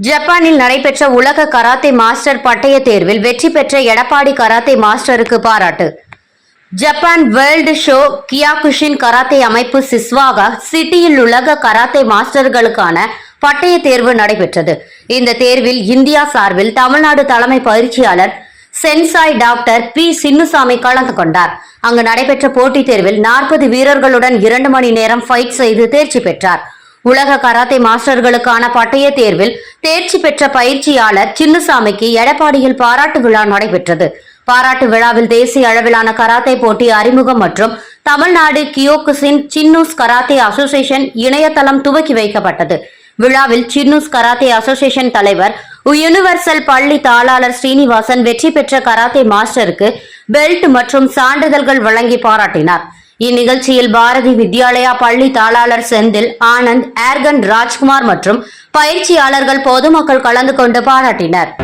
ஜப்பானில் நடைபெற்ற உலக கராத்தே மாஸ்டர் பட்டய தேர்வில் வெற்றி பெற்ற எடப்பாடி கராத்தே மாஸ்டருக்கு பாராட்டு. Japan world show Kyokushin karate அமைப்பு சிஸ்வாகா சிட்டியில் உலக கராத்தே மாஸ்டர்களுக்கான பட்டய தேர்வு நடைபெற்றது. இந்த தேர்வில் இந்தியா சார்பில் தமிழ்நாடு தலைமை பயிற்சியாளர் சென்சாய் டாக்டர் பி. சின்னுசாமி கலந்து கொண்டார். அங்கு நடைபெற்ற போட்டித் தேர்வில் நாற்பது வீரர்களுடன் இரண்டு மணி நேரம் ஃபைட் செய்து தேர்ச்சி பெற்றார். உலக கராத்தே மாஸ்டர்களுக்கான பட்டய தேர்வில் தேர்ச்சி பெற்ற பயிற்சியாளர் சின்னசாமிக்கு எடப்பாடியில் பாராட்டு விழா நடைபெற்றது. பாராட்டு விழாவில் தேசிய அளவிலான கராத்தே போட்டி அறிமுகம் மற்றும் தமிழ்நாடு கியோக்குசின் சின்னூஸ் கராத்தே அசோசியேஷன் இணையதளம் துவக்கி வைக்கப்பட்டது. விழாவில் சின்னூஸ் கராத்தே அசோசியேஷன் தலைவர் யுனிவர்சல் பள்ளி தாளாளர் ஸ்ரீனிவாசன் வெற்றி பெற்ற கராத்தே மாஸ்டருக்கு பெல்ட் மற்றும் சான்றிதழ்கள் வழங்கி பாராட்டினார். இந்நிகழ்ச்சியில் பாரதி வித்யாலயா பள்ளி தாளாளர் செந்தில் ஆனந்த் ஏர்கன் ராஜ்குமார் மற்றும் பயிற்சியாளர்கள் பொதுமக்கள் கலந்து கொண்டு பாராட்டினர்.